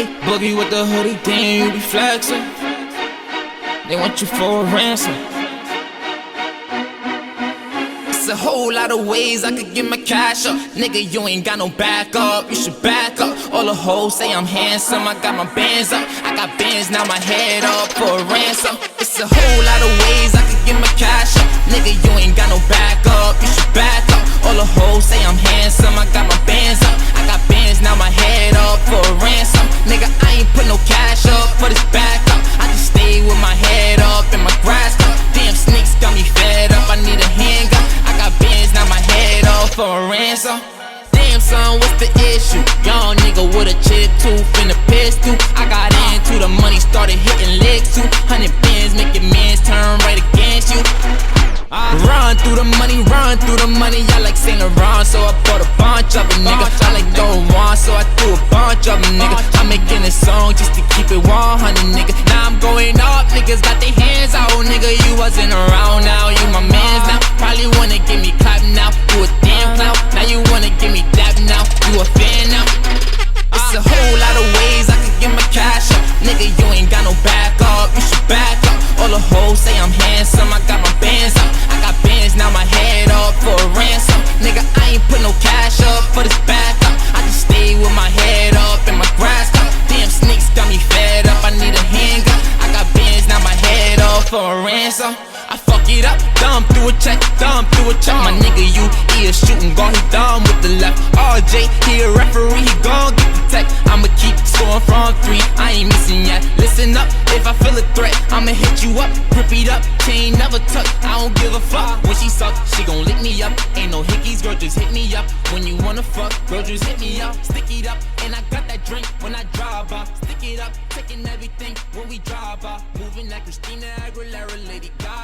Hey, boogie with the hoodie, damn, you be flexing. They want you for a ransom. It's a whole lot of ways I could get my cash up. Nigga, you ain't got no backup. You should back up. All the hoes say I'm handsome. I got my bands up. I got bands, now my head up for a ransom. It's a whole lot of ways I could get my cash up. Nigga, you ain't got no backup. You should back up. All the hoes say I'm handsome. Ain't put no cash up for this backup. I just stay with my head up and my grass cut. Damn snakes got me fed up. I need a handgun. I got bands, now my head up for a ransom. Damn son, what's the issue? Young nigga with a chip tooth and a pistol. I got into the money, started hitting legs too. Hundred bands, your mans turn right against you. I Run through the money, run through the money. I like Saint Laurent, so I bought a bunch of them, nigga. I like throwing one, nigga. Now I'm going up, niggas got their hands out, nigga. You wasn't around now, you my mans now. Probably wanna give me clap now, you a damn clown. Now you wanna give me dap now, you a fan now. It's a whole lot of ways I could get my cash up. Nigga, you ain't got no backup, you should back up. All the hoes say I'm handsome, I got my bands up. I got bands, now my head up for a ransom. Nigga, I ain't put no cash up for this I fuck it up, thumb through a check, thumb through a check. My nigga, you, he a shooting guard, he thumb with the left. RJ, he a referee, he gon' get the tech. I'ma keep scoring from three, I ain't missing yet. Listen up, if I feel a threat, I'ma hit you up, grip it up, chain never tuck. I don't give a fuck. When she suck, she gon' lick me up. Ain't no hickeys, girl, just hit me up. When you wanna fuck, girl, just hit me up. Stick it up, and I got that drink when I drive up. Stick it up, taking everything when we drive by. Moving like Christina Aguilera, Lady Gaga.